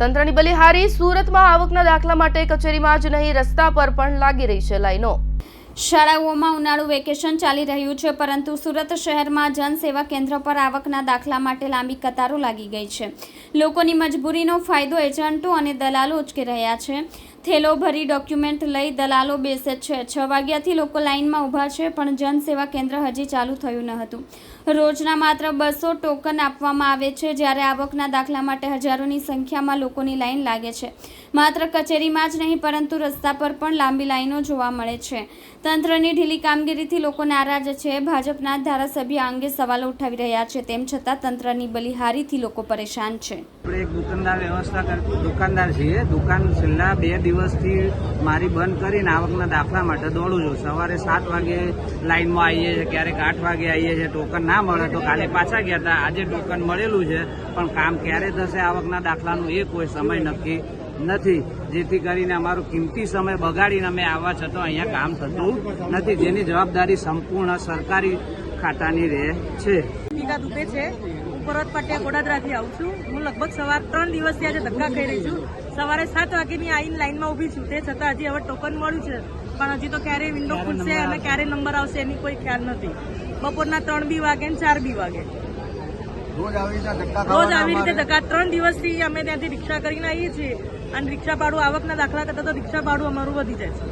તંત્રની બલિહારી સુરતમાં આવકના દાખલા માટે કચેરીમાં જ નહીં, રસ્તા પર પણ લાગી રહી છે લાઈનો. શાળાઓમાં ઉનાળુ વેકેશન ચાલી રહ્યું છે, પરંતુ સુરત શહેરમાં જનસેવા કેન્દ્ર પર આવકના દાખલા માટે લાંબી કતારો લાગી ગઈ છે. લોકોની મજબૂરીનો ફાયદો એજન્ટો અને દલાલો ઉચકી રહ્યા છે. થેલો ભરી ડોક્યુમેન્ટ લઈ દલાલો બેસે છે. છ વાગ્યાથી લોકો લાઇનમાં ઊભા છે, પણ જનસેવા કેન્દ્ર હજી ચાલુ થયું ન હતું. રોજના માત્ર બસો ટોકન આપવામાં આવે છે, જ્યારે આવકના દાખલા માટે હજારોની સંખ્યામાં લોકોની લાઇન લાગે છે. માત્ર કચેરીમાં જ નહીં, પરંતુ રસ્તા પર પણ લાંબી લાઈનો જોવા મળે છે. તંત્રની ઢીલી કામગીરીથી લોકો નારાજ છે. ભાજપના ધારાસભ્ય અંગે સવાલો ઉઠાવી રહ્યા છે, તેમ છતાં તંત્રની બલિહારીથી લોકો પરેશાન છે. દુકાનદાર છીએ. દુકાન છેલ્લા બે દિવસથી મારી બંધ કરીને આવકના દાખલા માટે દોડું છું. સવારે સાત વાગે લાઇનમાં આવીએ છીએ, ક્યારેક આઠ વાગે આવીએ છીએ. ટોકન ના મળે તો કાલે પાછા ગયા હતા. આજે ટોકન મળેલું છે, પણ કામ ક્યારે થશે આવકના દાખલાનું એ કોઈ સમય નક્કી નથી. જેથી કરીને અમારો કિંમતી સમય બગાડીને અમે આવવા છતાં અહીંયા કામ થતું નથી. જેની જવાબદારી સંપૂર્ણ સરકારી ખાતાની રહે છે. ટીકા દુબે હું ગોડાદરાથી આવું છું. હું લગભગ સવાર ત્રણ દિવસથી આજે ધક્કા ખાઈ રહી છું. સવારે સાત વાગ્યાની આઈન લાઈનમાં ઊભી છું. તે છતાં હજી હવે ટોકન મળ્યું છે. પણ હજી તો ક્યારે વિન્ડો ખુલશે અને ક્યારે નંબર આવશે એની કોઈ ખ્યાલ નથી. બપોરના ત્રણ બી વાગે ને ચાર બી વાગે. રોજ આવી રીતે. ધક્કા ત્રણ દિવસથી અમે ત્યાંથી રિક્ષા કરીને આવીએ છીએ. અને રિક્ષા ભાડું આવકના દાખલા કરતાં તો રિક્ષા ભાડું અમારું વધી જાય છે.